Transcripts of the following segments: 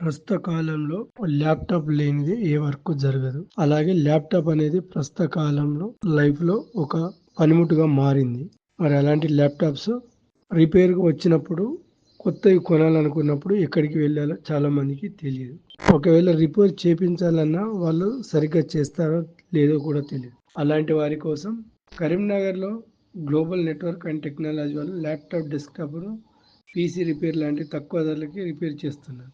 ప్రస్తుత కాలంలో ల్యాప్టాప్ లేనిది ఏ వర్క్ జరగదు. అలాగే ల్యాప్టాప్ అనేది ప్రస్తుత కాలంలో లైఫ్లో ఒక పనిముట్టుగా మారింది. మరి అలాంటి ల్యాప్టాప్స్ రిపేర్ వచ్చినప్పుడు కొత్తవి కొనాలనుకున్నప్పుడు ఎక్కడికి వెళ్ళాలో చాలా మందికి తెలియదు ఒకవేళ రిపేర్ చేపించాలన్నా వాళ్ళు సరిగ్గా చేస్తారో లేదో కూడా తెలియదు అలాంటి వారి కోసం కరీంనగర్లో గ్లోబల్ నెట్వర్క్ అండ్ టెక్నాలజీ వాళ్ళు ల్యాప్టాప్ డెస్క్టాప్ను పీసీ రిపేర్ లాంటి తక్కువ ధరలకి రిపేర్ చేస్తున్నారు.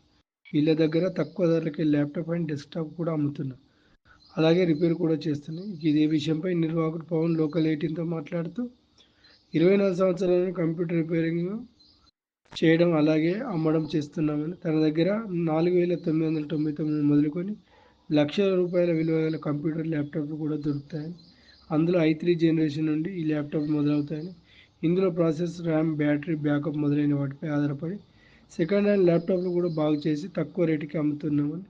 వీళ్ళ దగ్గర తక్కువ ధరలకి ల్యాప్టాప్ అండ్ డెస్క్టాప్ కూడా అమ్ముతున్నారు అలాగే రిపేర్ కూడా చేస్తున్నాయి ఇదే విషయంపై నిర్వాహకుడు పవన్ లోకల్ ఎయిటీన్తో మాట్లాడుతూ ఇరవై నాలుగు సంవత్సరాలను కంప్యూటర్ రిపేరింగ్ చేయడం అలాగే అమ్మడం చేస్తున్నామని తన దగ్గర నాలుగు వేల తొమ్మిది వందల తొంభై తొమ్మిది మొదలుకొని లక్షల రూపాయల విలువ గల కంప్యూటర్ ల్యాప్టాప్లు కూడా దొరుకుతాయని అందులో ఐ త్రీ జనరేషన్ నుండి ఈ ల్యాప్టాప్ మొదలవుతాయని ఇందులో ప్రాసెస్ ర్యామ్ బ్యాటరీ బ్యాకప్ మొదలైన వాటిపై ఆధారపడి సెకండ్ హ్యాండ్ ల్యాప్టాప్లు కూడా బాగు చేసి తక్కువ రేటుకి అమ్ముతున్నామని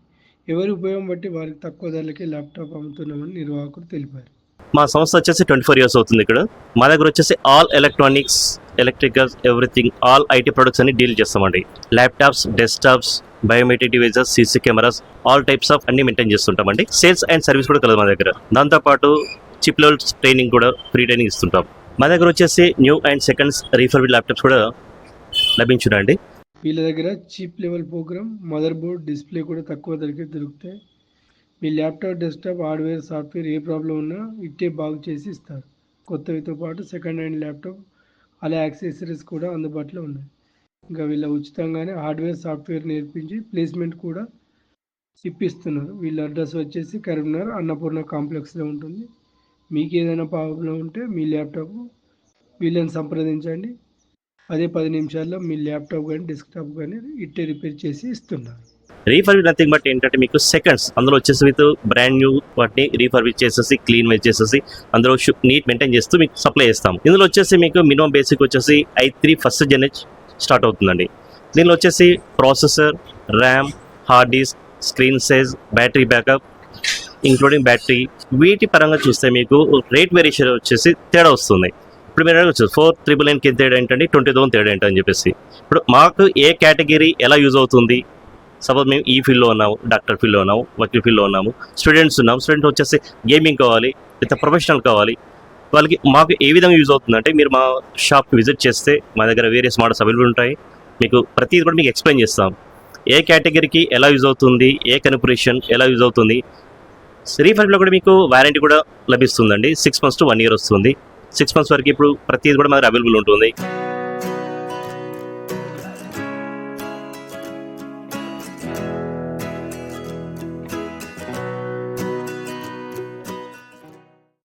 ఎవరి ఉపయోగం బట్టి వారికి తక్కువ ధరలకి ల్యాప్టాప్ అమ్ముతున్నామని నిర్వాహకులు తెలిపారు. మా సంస్థ వచ్చేసి ట్వంటీ ఫోర్ ఇయర్స్ అవుతుంది ఇక్కడ. మా దగ్గర వచ్చేసి all electronics electricals everything all IT products అన్ని డీల్ చేస్తామండి. Laptops desktops biometric devices CC cameras all types of అన్ని మెయింటైన్ చేస్తుంటామండి. సేల్స్ అండ్ సర్వీస్ కూడా కలదు మా దగ్గర. దాంతోపాటు చిప్ లెవెల్ ట్రైనింగ్ కూడా ఫ్రీ ట్రైనింగ్ ఇస్తుంటాం. మా దగ్గర వచ్చేసి new and seconds refurbished laptops కూడా లభించునండి వీళ్ళ దగ్గర cheap level program mother board display కూడా తక్కువ ధరకే దొరుకుతాయి. మీ ల్యాప్టాప్ డెస్క్టాప్ హార్డ్వేర్ సాఫ్ట్వేర్ ఏ ప్రాబ్లం ఉన్నా ఇట్టే బాగు చేసి ఇస్తారు. కొత్తవితో పాటు సెకండ్ హ్యాండ్ ల్యాప్టాప్ అలా యాక్సెసరీస్ కూడా అందుబాటులో ఉన్నాయి. ఇంకా వీళ్ళ ఉచితంగానే హార్డ్వేర్ సాఫ్ట్వేర్ నేర్పించి ప్లేస్మెంట్ కూడా ఇప్పిస్తున్నారు. వీళ్ళ అడ్రస్ వచ్చేసి కరీంనగర్ అన్నపూర్ణ కాంప్లెక్స్లో ఉంటుంది. మీకు ఏదైనా ప్రాబ్లం ఉంటే మీ ల్యాప్టాప్ వీళ్ళని సంప్రదించండి. అదే పది నిమిషాల్లో మీ ల్యాప్టాప్ కానీ డెస్క్టాప్ కానీ ఇట్టే రిపేర్ చేసి ఇస్తున్నారు. రీఫర్బిడ్ నథింగ్ బట్ ఏంటంటే మీకు సెకండ్స్ అందులో వచ్చేసి విత్ బ్రాండ్ న్యూ వాటిని రీఫర్బిడ్ చేసేసి క్లీన్ చేసేసి అందులో నీట్ మెయింటైన్ చేస్తూ మీకు సప్లై చేస్తాం ఇందులో వచ్చేసి మీకు మినిమం బేసిక్ వచ్చేసి I three first generation start అవుతుందండి. దీనిలో వచ్చేసి processor RAM hard disk screen size battery backup including battery వీటి పరంగా చూస్తే మీకు రేట్ వేరియేషన్ వచ్చేసి తేడా వస్తుంది. ఇప్పుడు మీరు అడగచ్చు ఫోర్ త్రిబుల్ నైన్కి తేడా ఏంటండి? ట్వంటీ థౌసండ్ తేడా ఏంటని చెప్పేసి. ఇప్పుడు మాకు ఏ కేటగిరీ ఎలా యూజ్ అవుతుంది? సపోజ్ మేము ఈ ఫీల్డ్లో ఉన్నాము డాక్టర్ ఫీల్డ్లో ఉన్నాము వకీల్ ఫీల్డ్లో ఉన్నాము స్టూడెంట్స్ ఉన్నాము స్టూడెంట్ వచ్చేసి గేమింగ్ కావాలి లేదా ప్రొఫెషనల్ కావాలి వాళ్ళకి మాకు ఏ విధంగా యూజ్ అవుతుందంటే మీరు మా షాప్కి విజిట్ చేస్తే మా దగ్గర వేరియస్ మోడల్స్ అవైలబుల్ ఉంటాయి. మీకు ప్రతిదీ కూడా మీకు ఎక్స్ప్లెయిన్ చేస్తాం. ఏ కేటగిరీకి ఎలా యూజ్ అవుతుంది? ఏ కన్ఫరేషన్ ఎలా యూజ్ అవుతుంది? రీఫర్బ్లో కూడా మీకు వారంటీ కూడా లభిస్తుందండి. Six months to one year వస్తుంది. సిక్స్ మంత్స్ వరకు ఇప్పుడు ప్రతిదీ కూడా మన అవైలబుల్ ఉంటుంది.